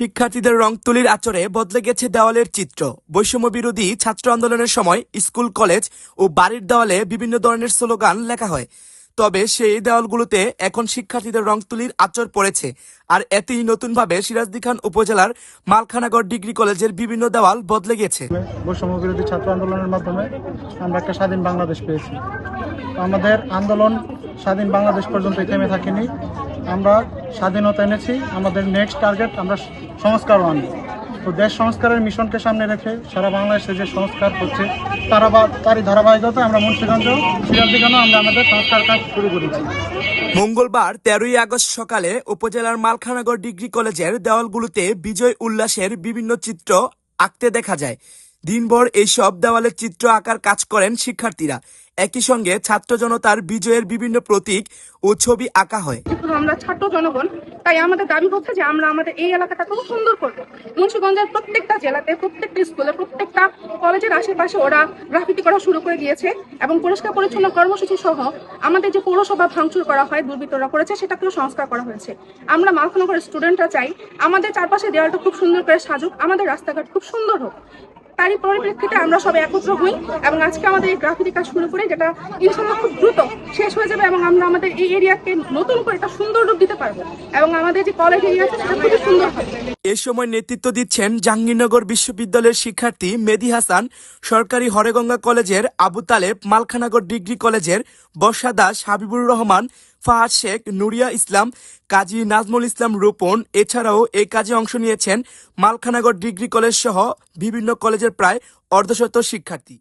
শিক্ষার্থীদের রং তুলির আচরে বদলে গেছে দেওয়ালের চিত্র। বৈষম্য বিরোধী ছাত্র আন্দোলনের সময় স্কুল, কলেজ ও বাড়ির দেওয়ালে বিভিন্ন ধরনের স্লোগান লেখা হয়। তবে সেই দেওয়ালগুলোতে এখন শিক্ষার্থীদের রং তুলির আচর পড়েছে। আর এতেই নতুনভাবে সিরাজদি খান উপজেলার মালখানাগড় ডিগ্রি কলেজের বিভিন্ন দেওয়াল বদলে গেছে। বৈষম্য বিরোধী ছাত্র আন্দোলনের মাধ্যমে আমরা একটা স্বাধীন বাংলাদেশ পেয়েছি। আমাদের আন্দোলন স্বাধীন বাংলাদেশ পর্যন্ত থেমে থাকেনি। আমরা স্বাধীনতা এনেছি, আমাদের নেক্সট টার্গেট আমরা সংস্কারও আনি তো দেশ সংস্কারের মিশনকে সামনে রেখে সারা বাংলাদেশে যে সংস্কার হচ্ছে তারা বা- তারই ধারাবাহিকতা আমরা মুন্সিগঞ্জ সিরাজদিখানেও আমরা আমাদের সংস্কার কাজ শুরু করেছি। মঙ্গলবার তেরোই আগস্ট সকালে উপজেলার মালখানাগড় ডিগ্রি কলেজের দেওয়ালগুলোতে বিজয় উল্লাসের বিভিন্ন চিত্র আঁকতে দেখা যায়। দিনভর এইসব দেওয়ালের চিত্র আঁকার কাজ করেন শিক্ষার্থীরা। একই সঙ্গে ছাত্র জনতার বিজয়ের বিভিন্ন প্রতীক ও ছবি আঁকা হয়। আমরা ছাত্র জনগণ, তাই আমাদের দাবি হচ্ছে যে আমরা আমাদের এই এলাকাটাকে সুন্দর করব। মুন্সিগঞ্জের প্রত্যেকটা জেলাতে, প্রত্যেকটা স্কুলে, প্রত্যেকটা কলেজের আশেপাশে ওরা গ্রাফিতি করা শুরু করে দিয়েছে এবং পরিষ্কার পরিচ্ছন্ন কর্মসূচি সহ আমাদের যে পৌরসভা ভাঙচুর করা হয়, দুর্বৃত্তরা করেছে, সেটাকেও সংস্কার করা হয়েছে। আমরা মালখানগরের স্টুডেন্টরা চাই, আমাদের চারপাশে দেওয়ালটা খুব সুন্দর করে সাজুক, আমাদের রাস্তাঘাট খুব সুন্দর হোক। তারই পরিপ্রেক্ষিতে আমরা সবাই একত্র হই এবং আজকে আমাদের এই গ্রাফিতি কাজ শুরু করে যেটা ইনশাল্লাহ খুব দ্রুত শেষ হয়ে যাবে এবং আমরা আমাদের এই এরিয়াকে নতুন করে একটা সুন্দর রূপ দিতে পারব এবং আমাদের যে কলেজ এরিয়া আছে সেটা খুবই সুন্দর হবে। এ সময় নেতৃত্ব দিচ্ছেন জাহাঙ্গীরনগর বিশ্ববিদ্যালয়ের শিক্ষার্থী মেদি হাসান, সরকারি হরেগঙ্গা কলেজের আবু তালেব, মালখানাগর ডিগ্রি কলেজের বর্ষা দাস হাবিবুর রহমান, ফাহাদ শেখ, নুরিয়া ইসলাম, কাজী নাজমুল ইসলাম রূপন এছাড়াও এই কাজে অংশ নিয়েছেন মালখানাগর ডিগ্রি কলেজ সহ বিভিন্ন কলেজের প্রায় অর্ধশত শিক্ষার্থী।